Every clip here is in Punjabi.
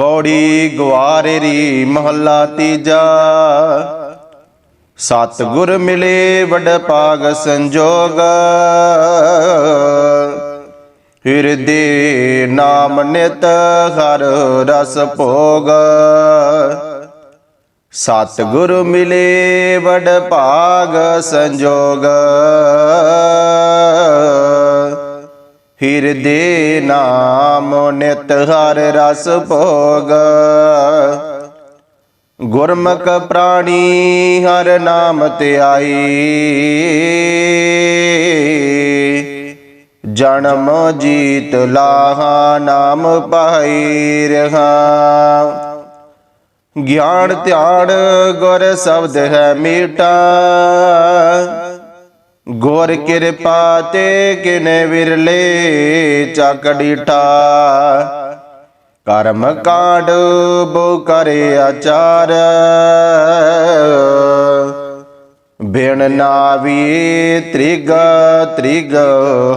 ਗੌੜੀ ਗਵਾਰੇਰੀ ਮਹੱਲਾ ਤੀਜਾ। ਸਤ ਗੁਰ ਮਿਲੇ ਵਡ ਪਾਗ ਸੰਜੋਗ। ਹਿਰਦੇ ਨਾਮ ਨਿਤ ਹਰ ਰਸ ਭੋਗ। ਸਤ ਗੁਰ ਮਿਲੇ ਵਡ ਭਾਗ ਸੰਜੋਗ। ਹਿਰਦੇ ਨਾਮ ਨਿਤ ਹਰ ਰਸ ਭੋਗ। ਗੁਰਮੁਖ ਪ੍ਰਾਣੀ ਹਰ ਨਾਮ ਧਿਆਈ। ਜਨਮ ਜੀਤ ਲਾਹਾ ਨਾਮ ਪਾਈ ਰਹਾ। ਗਿਆਨ ਧਿਆਨ ਗੁਰ ਸ਼ਬਦ ਹੈ ਮੀਟਾ। ਗੁਰ ਕਿਰਪਾ ਤੇ ਕਿਨੇ ਵਿਰਲੇ ਚੱਕ ਡੀਠਾ ਕਰਮ ਕਾਂਡ ਬੋ ਕਰੇ ਆਚਾਰ। ਬਿਨ ਨਾਵੀ ਤ੍ਰਿਗ ਤ੍ਰਿਗ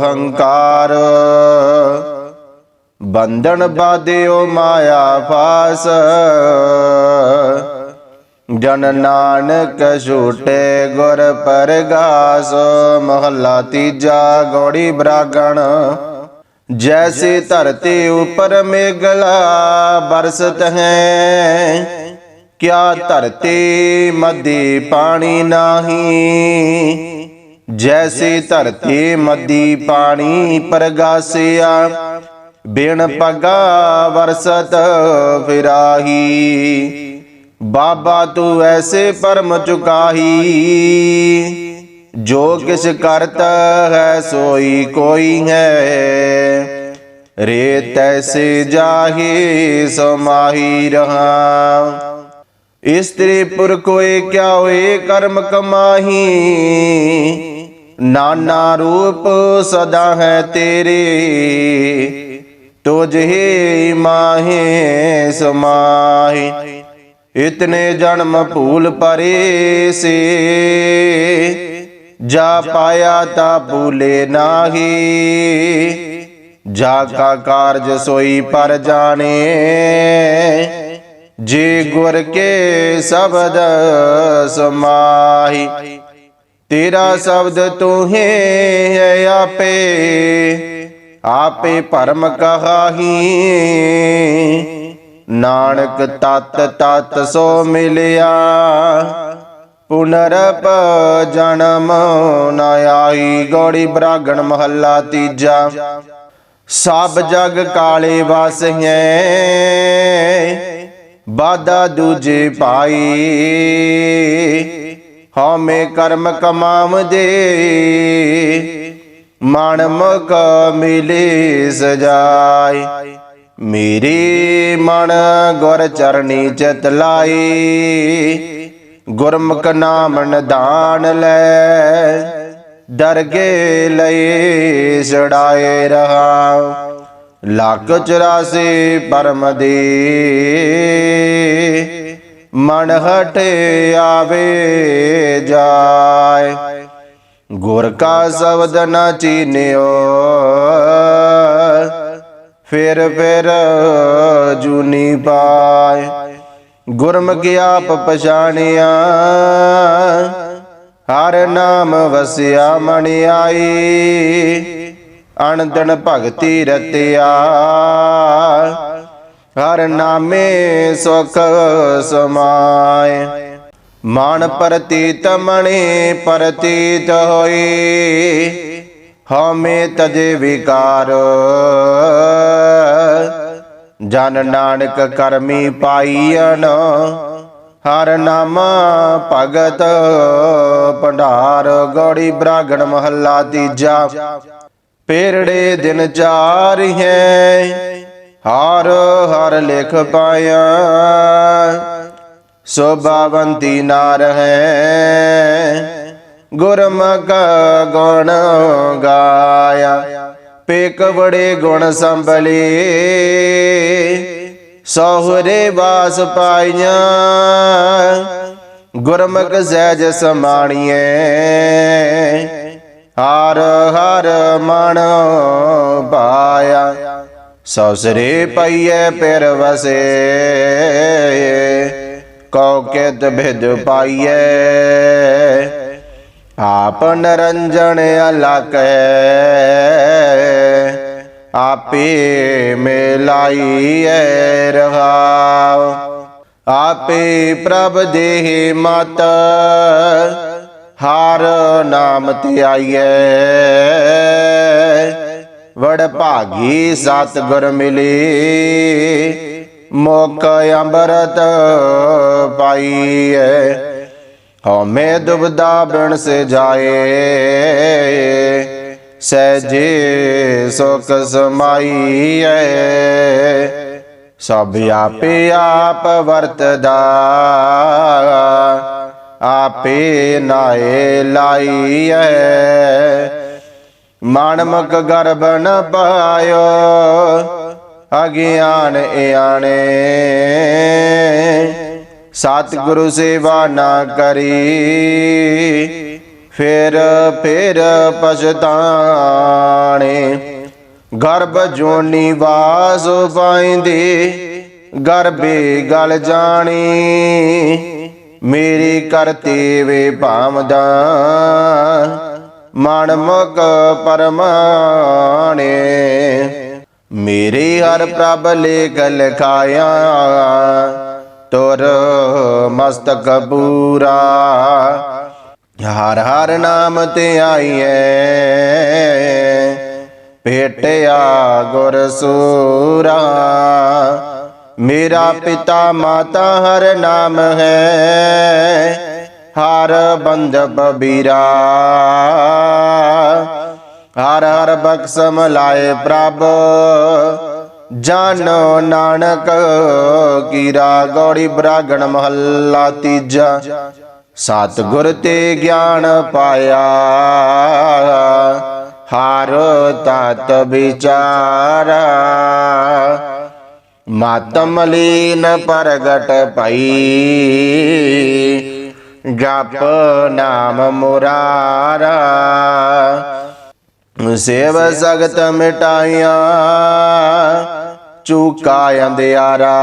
ਹੰਕਾਰ। ਬੰਧਨ ਬਾਧਿਓ ਮਾਇਆ ਫਾਸ। ਜਨ ਨਾਨਕ ਛੂਟੇ ਗੁਰ ਪਰਗਾਸ, ਮਹੱਲਾ ਤੀਜਾ ਗੋੜੀ ਬਰਾਗਣ। ਜੈਸੇ ਧਰਤੀ ਉਪਰ ਮੇਗਲਾ ਬਰਸਤ ਹੈ ਕਿਆ ਧਰਤੀ ਮਦੀ ਪਾਣੀ ਨਾਹੀ? ਜੈਸੇ ਧਰਤੀ ਮਦੀ ਪਾਣੀ ਪਰਗਾਸਿਆ, ਬਿਨ ਪਗਾ ਵਰਸਤ ਫਿਰਾਹੀ। ਬਾਬਾ ਤੂੰ ਐਸੇ ਪਰਮ ਚੁਕਾਹੀ ਜੋ ਕਿਸ ਕਰਤਾ ਹੈ ਸੋਈ ਕੋਈ ਹੈ ਰੇ ਤੈਸੇ ਜਾਹੀ ਸਮਾਹੀ ਰਹਾ ਇਸਤਰੀ ਪੁਰ ਕੋਏ ਕਿਆ ਹੋਏ ਕਰਮ ਕਮਾਹੀ ਨਾਨਾ ਰੂਪ ਸਦਾ ਹੈ ਤੇਰੇ ਤੁਝੇ ਮਾਹੇ ਸਮਾਹੀ ਇਤਨੇ ਜਨਮ ਭੂਲ ਪਰੇ ਸੇ ਜਾ ਪਾਇਆ ਤਾ ਭੂਲੇ ਨਾਹੀ ਜਾ ਕਾ ਕਾਰਜ ਸੋਈ ਪਰ ਜਾਣੇ, ਜੇ ਗੁਰ ਕੇ ਸ਼ਬਦ ਸਮਾਹੀ, ਤੇਰਾ ਸ਼ਬਦ ਤੂੰ ਹੈ ਆਪੇ ਆਪੇ ਭਰਮ ਕਹਾਹੀ ਨਾਨਕ ਤਤ ਤਤ ਸੋ ਮਿਲਿਆ। ਪੁਨਰਪ ਜਨਮ ਨ ਆਈ, ਗੋੜੀ ਬਰਾਗਣ ਮਹੱਲਾ ਤੀਜਾ। ਸਭ ਜਗ ਕਾਲੇ ਵਾਸਹਿਐ ਬਾਦਾ ਦੂਜੇ ਪਾਈ। ਹਉਮੈ ਕਰਮ ਕਮਾਵਦੇ ਮਨ ਮੁਖ ਮਿਲੇ ਸਜਾਈ। ਮੇਰੀ ਮਨ ਗੁਰ ਚਰਨੀ ਚਿਤ ਲਾਈ ਗੁਰਮੁਖ ਨਾਮ ਨਿਧਾਨ ਲੈ ਦਰਗੇ ਲਏ ਛੜਾਏ ਰਹਾ ਲੱਖ 84 ਪਰਮ ਦੇ। ਮਨ ਹਟੇ ਆਵੇ ਜਾਏ, ਗੁਰ ਕਾ ਸ਼ਬਦ ਨ ਚੀਨਿਓ ਫਿਰ ਫਿਰ ਜੂਨੀ ਪਾਏ। ਗੁਰਮੁਖਿ ਆਪ ਪਛਾਣਿਆ, ਹਰ ਨਾਮ ਵਸਿਆ ਮਣ ਆਈ। ਅਣਦਣ ਭਗਤੀ ਰਤਿਆ, ਹਰ ਨਾਮੇ ਸੁਖ ਸਮਾਏ। ਮਨ ਪ੍ਰਤੀਤ ਮਣੇ ਪ੍ਰਤੀਤ ਹੋਈ ਹਮੇ ਤਜੇ ਵਿਕਾਰ ਜਨ ਨਾਨਕ ਕਰਮੀ ਪਾਈਨ ਹਰ ਨਾਮ ਭਗਤ ਭੰਡਾਰ, ਗੋੜੀ ਬਰਾਗਣ ਮਹੱਲਾ ਤੀਜਾ। ਪੇਰੜੇ ਦਿਨ ਚਾਰ ਹੈ ਹਰ ਹਰ ਲਿਖ ਪਾਇਆ। ਸੋਭਾਵੰਤੀ ਨਾਰ ਹੈ ਗੁਰਮੁਖ ਗੁਣ ਗਾਇਆ। ਪੇਕ ਬੜੇ ਗੁਣ ਸੰਭਲੇ ਸੋਹਰੇ ਵਾਸ ਪਾਈਆਂ। ਗੁਰਮੁਖ ਸਹਿਜ ਸਮਾਣੀਏ ਹਰ ਹਰ ਮਨ ਪਾਇਆ। ਸੌਸਰੇ ਪਈਏ ਪਿਰ ਵਸੇ। ਕਉ ਕਿਤ ਭਿਦ ਪਾਈਏ ਆਪ ਨਰੰਜਣ ਅਲਕੈ। ਆਪੇ ਮਿਲਾਈਐ ਰਹਾਉ। ਆਪੇ ਪ੍ਰਭ ਦੇਹ ਮਤ ਹਰ ਨਾਮ ਧਿਆਈਐ ਵਡ ਭਾਗੀ ਸਤ ਗੁਰ ਮਿਲੀ ਮੋਕ ਅੰਬਰਤ ਪਾਈਐ। ਹਉਮੈ ਦੁਬਦਾ ਬਿਨ ਸੇ ਜਾਏ। ਸਹਿਜੇ ਸੁਖ ਸਮਾਈਐ। ਸਭ ਆਪੇ ਆਪ ਵਰਤਦਾ। ਆਪੇ ਨਾਏ ਲਾਈਐ। ਮਾਨਮਕ ਗਰਭ ਨ ਪਾਇਓ, ਅਗਿਆਨ ਇਆਣੇ। ਸਤਿਗੁਰੂ ਸੇਵਾ ਨਾ ਕਰੀ। ਫਿਰ ਫਿਰ ਪਛਤਾਣੇ। ਗਰਭ ਜੋਨੀ ਵਾਸ ਪਾਇੰਦੇ, ਗਰਭੇ ਗਲ ਜਾਣੀ। ਮੇਰੀ ਕਰਤੇ ਵੇ ਭਾਮਦਾ ਮਨ ਮੁਕ ਪਰਮਾਣੇ। ਮੇਰੇ ਹਰ ਪ੍ਰਭ ਲੇਖ ਲਖਾਇਆ, ਤੁਰ ਮਸਤਕ ਪੂਰਾ। ਹਰ ਹਰ ਨਾਮ ਤੇ ਆਈਐ। ਭੇਟਿਆ ਗੁਰ ਸੂਰਾ। ਮੇਰਾ ਪਿਤਾ ਮਾਤਾ ਹਰ ਨਾਮ ਹੈ। ਹਰ ਬੰਦ ਬਬੀਰਾ ਹਰ ਹਰ ਬਖਸ਼ਮ ਲਾਏ ਪ੍ਰਭ। ਜਾਨੋ ਨਾਨਕ ਕੀਰਾ, ਗੌੜੀ ਬਰਾਗਣ ਮਹੱਲਾ ਤੀਜਾ। ਸਤਗੁਰ ਤੇ ਗਿਆਨ ਪਾਇਆ, ਹਰ ਤਤ ਵਿਚਾਰਾ। ਮਾਤਮ ਲੀਨ ਪ੍ਰਗਟ ਪਈ ਜਪ ਨਾਮ ਮੁਰਾਰਾ। ਸੇਵ ਸਗਤ ਮਿਟਾਈਆਂ ਚੂਕਾ ਅੰਧਿਆਰਾ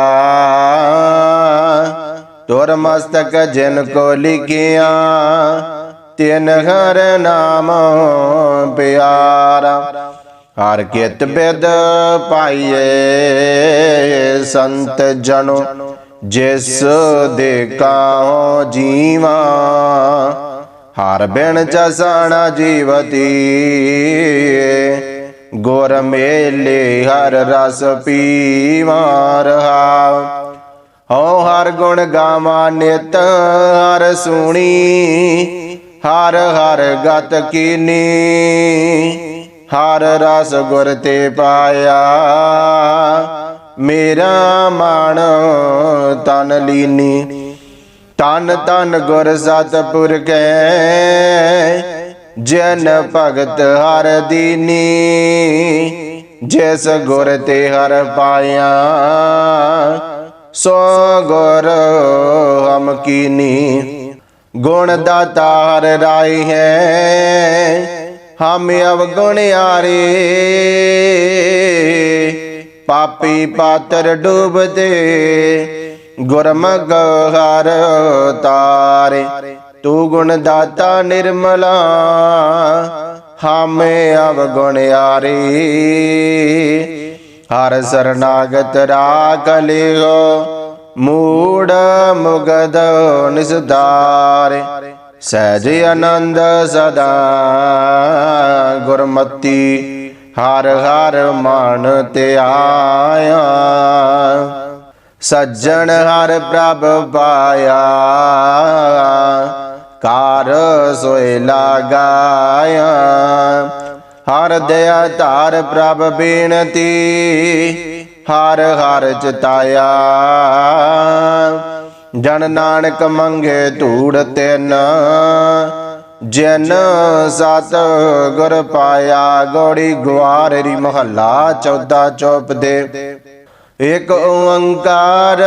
ਤੁਰ ਮਸਤਕ ਜਿਨ ਕੋ ਲਿਖਿਆ, ਤਿਨ ਹਰ ਨਾਮ ਪਿਆਰਾ। ਹਰ ਕਿਤ ਬਿਦ ਪਾਈਏ ਸੰਤ ਜਨੋ, ਜਿਸ ਦੇ ਕਾਹੋ ਜੀਵਾ। ਹਰ ਬਿਨ ਜਸਣਾ ਜੀਵਤੀ, ਗੁਰ ਮੇਲੇ ਹਰ ਰਸ ਪੀਵਾ ਰਹਾ ਹਉ ਹਰ ਗੁਣ ਗਾਵਾ ਨਿਤ, ਹਰ ਸੁਣੀ, ਹਰ ਹਰ ਗਤ ਕੀਨੀ, ਹਰ ਰਸ ਗੁਰ ਤੇ ਪਾਇਆ। ਮੇਰਾ ਮਨ ਤਨ ਲੀਨੀ, ਤਨ ਤਨ ਗੁਰ ਸਤਪੁਰ ਕੈ, ਜਨ ਭਗਤ ਹਰ ਦੀਨੀ, ਜਿਸ ਗੁਰ ਤੇ ਹਰ ਪਾਇਆ। ਸੋ ਗੁਰ ਹਮ ਕੀਨੀ ਗੁਣ ਦਾਤਾ ਹਰ ਰਾਈ ਹੈ। ਹਮ ਅਵਗੁਣਿਆਰੇ ਪਾਪੀ ਪਾਤਰ ਡੂਬਦੇ। ਗੁਰਮਗ ਹਰ ਤਾਰੇ, ਤੂੰ ਗੁਣ ਦਾਤਾ ਨਿਰਮਲਾ। ਹਮੇ ਅਵਗੁਣਿਆਰੇ ਹਰ ਸਰਨਾਗਤ ਰਾਖ ਲਿਓ, ਮੂੜ ਮੁਗਦ ਨਿਸਦਾਰੇ। ਸਹਿਜ ਆਨੰਦ ਸਦਾ ਗੁਰਮਤੀ, ਹਰ ਹਰ ਮਨ ਤੇ ਆਇਆ। ਸੱਜਣ ਹਰ ਪ੍ਰਭ ਪਾਇਆ, ਕਾਰ ਸੋਇ ਲਾਗਾਇਆ। ਹਰ ਦਇਆ ਧਾਰ ਪ੍ਰਭ ਬੇਨਤੀ, ਹਰ ਹਰ ਚਤਾਇਆ। ਜਨ ਨਾਨਕ ਮੰਗੇ ਧੂੜ ਤਿਨ, ਜਨ ਸਤ ਗੁਰ ਪਾਇਆ ਗੋੜੀ ਗਵਾਰੀ ਮਹੱਲਾ ਚੌਦਾ ਚੌਪ ਦੇ। ਇਕ ਓੰਕਾਰ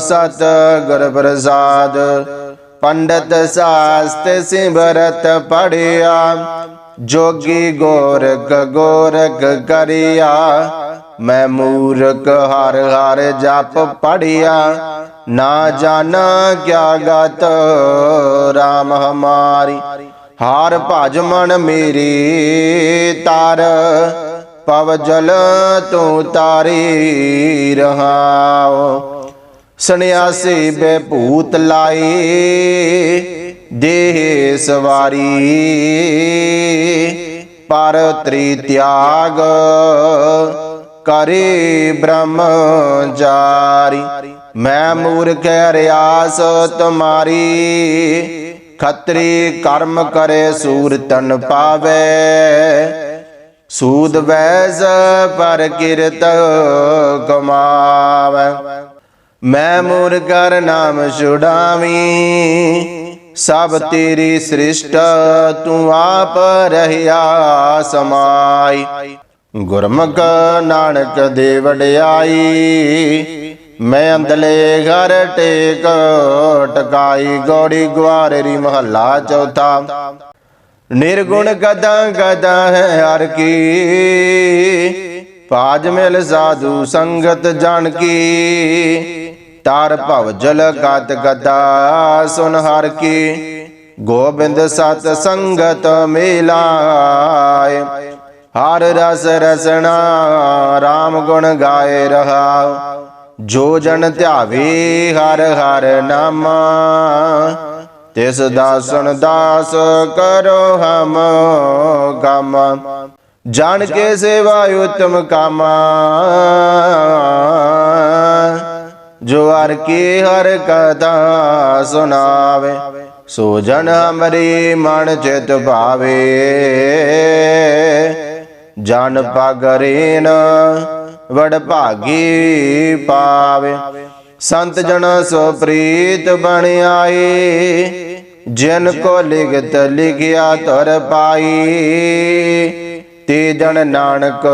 ਸਤ ਗੁਰ ਪ੍ਰਸਾਦ, ਪੰਡਤ ਸਾਸਤ ਸਿਮਰਤ ਪੜਿਆ। ਜੋਗੀ ਗੋਰਖ ਗੋਰਖ ਕਰਿਆ ਮੈਂ ਮੂਰਖ ਹਰ ਹਰ ਜਪ ਪੜਿਆ ਨਾ ਜਾਣਾ ਕਿਆ ਗਤ RAM ਹਮਾਰੀ। ਹਾਰ ਭਜ ਮਨ ਮੇਰੀ ਤਾਰ, ਪਵ ਜਲ ਤੂੰ ਤਾਰੀ ਰਹਾਓ। ਸੰਨਿਆਸੀ ਬੇ ਭੂਤ ਲਾਈ ਦੇਹ ਸਵਾਰੀ ਪਰ ਤ੍ਰੀ ਤਿਆਗ ਕਰੇ ਬ੍ਰਹਮ ਜਾਰੀ। ਮੈਂ ਮੂਰਖ ਰਿਆਸ ਤੁਮਾਰੀ ਖਤਰੀ ਕਰਮ ਕਰੇ ਸੂਰ ਤਨ ਪਾਵੇ। ਸੂਦ ਵੈਸ ਪਰ ਕਿਰਤ ਕਮਾਵੇ। ਮੈਂ ਮੁਰਗਰ ਨਾਮ ਛੁਡਾਵੀਂ ਸਭ ਤੇਰੀ ਸ੍ਰਿਸ਼ਟ, ਤੂੰ ਆਪ ਰਹਿਆ ਸਮਾਈ। ਗੁਰਮੁਖ ਨਾਨਕ ਦੇ ਵਡਿਆਈ ਮੈਂ ਅੰਦਲੇ ਘਰ ਟੇਕ, ਟਕਾਈ ਗੋੜੀ ਗਵਾਰੀ ਮਹੱਲਾ ਚੌਥਾ। ਨਿਰਗੁਣ ਗਦਾ ਗਦਾ ਹੈ ਹਰ ਕੀ ਪਾਜ ਮਿਲ ਸਾਧੂ ਸੰਗਤ ਜਾਣ ਕੀ। ਤਾਰ ਭਵ ਜਲ ਗਤ ਗਦਾ। ਸੁਨ ਹਰ ਕੀ ਗੋਬਿੰਦ ਸਤ ਸੰਗਤ ਮਿਲਾਏ। ਹਰ ਰਸ ਰਸਣਾ RAM ਗੁਣ ਗਾਏ ਰਹਾ। ਜੋ ਜਨ ਧਿਆਵੇ ਹਰ ਹਰ ਨਾਮਾ। ਤਿਸ ਦਾਸਨ ਦਾਸ ਕਰੋ ਹਮ ਗਮ। ਜਾਣ ਕੇ ਸੇਵਾ ਉਤਮ ਕਾਮਾ। ਜੋ ਹਰ ਕੀ ਹਰ ਕਥਾ ਸੁਨਾਵੇ ਸੋ ਜਨ ਹਮਰੀ ਮਨ ਚਿਤ ਭਾਵੇ। ਜਨ ਪਗਰੇਨ ਵਡ ਭਾਗੀ ਪਾਵੇ। ਸੰਤ ਜਨ ਸੋ ਪ੍ਰੀਤ ਬਣ ਆਏ ਜਿਨ ਕੋ ਲਿਖਤ ਲਿਖਿਆ ਤਰ ਪਾਈ। ਤੇ ਜਨ ਨਾਨਕ,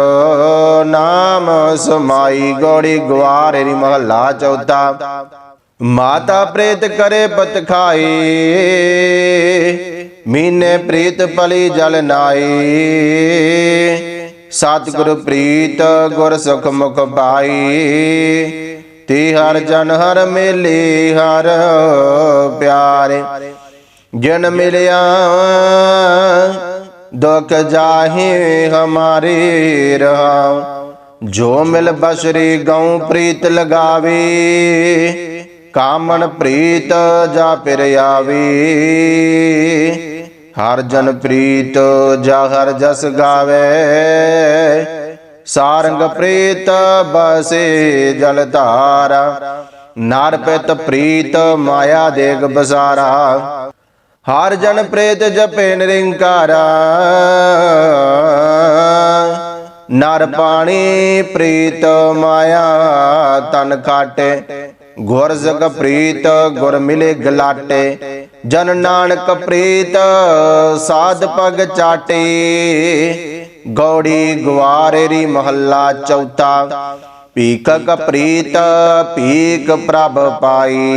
ਨਾਮ ਸਮਾਈ ਗੋੜੀ ਗਵਾਰੇ ਦੀ ਚੌਥਾ ਮਾਤਾ ਪ੍ਰੇਤ ਕਰੇ ਪਤ ਖਾਏ ਮੀਨੇ ਪ੍ਰੀਤ ਪਲੀ ਜਲ ਨਾਏ ਸਤਿਗੁਰ ਪ੍ਰੀਤ ਗੁਰ ਸੁਖ ਮੁਖ ਪਾਈ ਤੇ ਹਰ ਜਨ ਹਰ ਮੇਲੇ ਹਰ ਪਿਆਰੇ। ਜਨ ਮਿਲਿਆ ਦੁਖ ਜਾਹੇ ਹਮਾਰੇ ਰਹਾ। ਜੋ ਮਿਲ ਬਸਰੀ ਗਉ ਪ੍ਰੀਤ ਲਗਾਵੇ ਕਾਮਨ ਪ੍ਰੀਤ ਜਾ ਫਿਰ ਆਵੇ। ਹਰ ਜਨ ਪ੍ਰੀਤ ਜਾ ਹਰ ਜਸ ਗਾਵੇ। ਸਾਰੰਗ ਪ੍ਰੀਤ ਬਸੇ ਜਲ ਧਾਰਾ। ਨਰ ਪਿਤ ਪ੍ਰੀਤ ਮਾਇਆ ਦੇਗ ਬਸਾਰਾ। ਹਰ ਜਨ ਪ੍ਰੇਤ ਜਪੇ ਨਿਰੰਕਾਰਾ ਨਰ ਪਾਣੀ ਪ੍ਰੀਤ ਮਾਇਆ, ਤਨ ਕਾਟੇ ਗੁਰ ਜਗ ਪ੍ਰੀਤ, ਗੁਰ ਮਿਲੇ ਗਲਾਟੇ। ਜਨ ਨਾਨਕ ਪ੍ਰੀਤ, ਸਾਧ ਪਗ ਚਾਟੇ। ਗੌੜੀ ਗਵਾਰੇਰੀ ਮਹੱਲਾ ਚੌਥਾ। ਪੀਕਕ ਪ੍ਰੀਤ ਪੀਕ ਪ੍ਰਭ ਪਾਈ।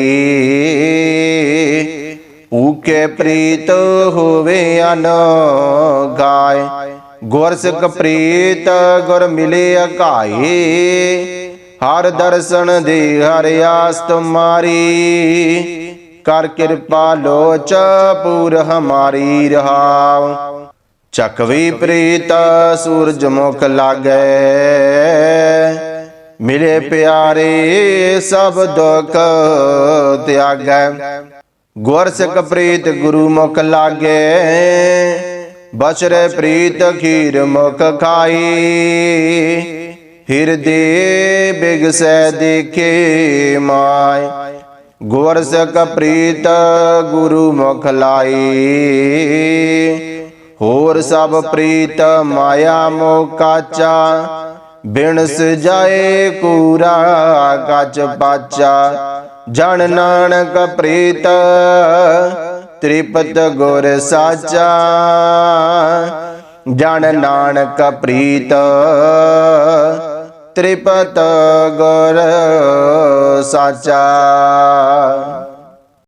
ਊਕੇ ਪ੍ਰੀਤ ਹੋਵੇ ਅਨ ਗਾਏ। ਗੁਰ ਸਿੱਖ ਪ੍ਰੀਤ, ਗੁਰ ਮਿਲੇ ਅਕਾਏ। ਹਰ ਦਰਸ਼ਨ ਦੇ ਹਰ ਆਸ ਤੁਮਾਰੀ ਕਰ ਕਿਰਪਾ ਲੋਚ ਪੂਰ ਹਮਾਰੀ ਰਹਾਉ। ਚਕਵੀ ਪ੍ਰੀਤ, ਸੂਰਜ ਮੁਖ ਲਾਗੈ। ਮਿਲੇ ਪਿਆਰੇ ਸਭ ਦੁਖ ਤਿਆਗੈ। ਗੁਰ ਸਿੱਖ ਪ੍ਰੀਤ ਗੁਰੂ ਮੁਖ ਲਾਗੇ, ਬਸਰੇ ਪ੍ਰੀਤ ਖੀਰ ਮੁਖ ਖਾਈ। ਹਿਰਦੇ ਬਿਗਸੈ ਦੇਖੇ ਮਾਇ ਗੁਰ ਸਿੱਖ ਪ੍ਰੀਤ ਗੁਰੂ ਮੁਖ ਲਾਈ। ਹੋਰ ਸਭ ਪ੍ਰੀਤ ਮਾਇਆ ਮੋਹ ਕਾਚਾ ਬਿਨ ਜਾਏ ਕੂਰਾ ਕਚ ਪਾਚਾ। ਜਨ ਨਾਨਕ ਪ੍ਰੀਤ ਤ੍ਰਿਪਤ ਗੁਰ ਸਾਚਾ। ਜਨ ਨਾਨਕ ਪ੍ਰੀਤ ਤ੍ਰਿਪਤ ਗੁਰ ਸਾਚਾ।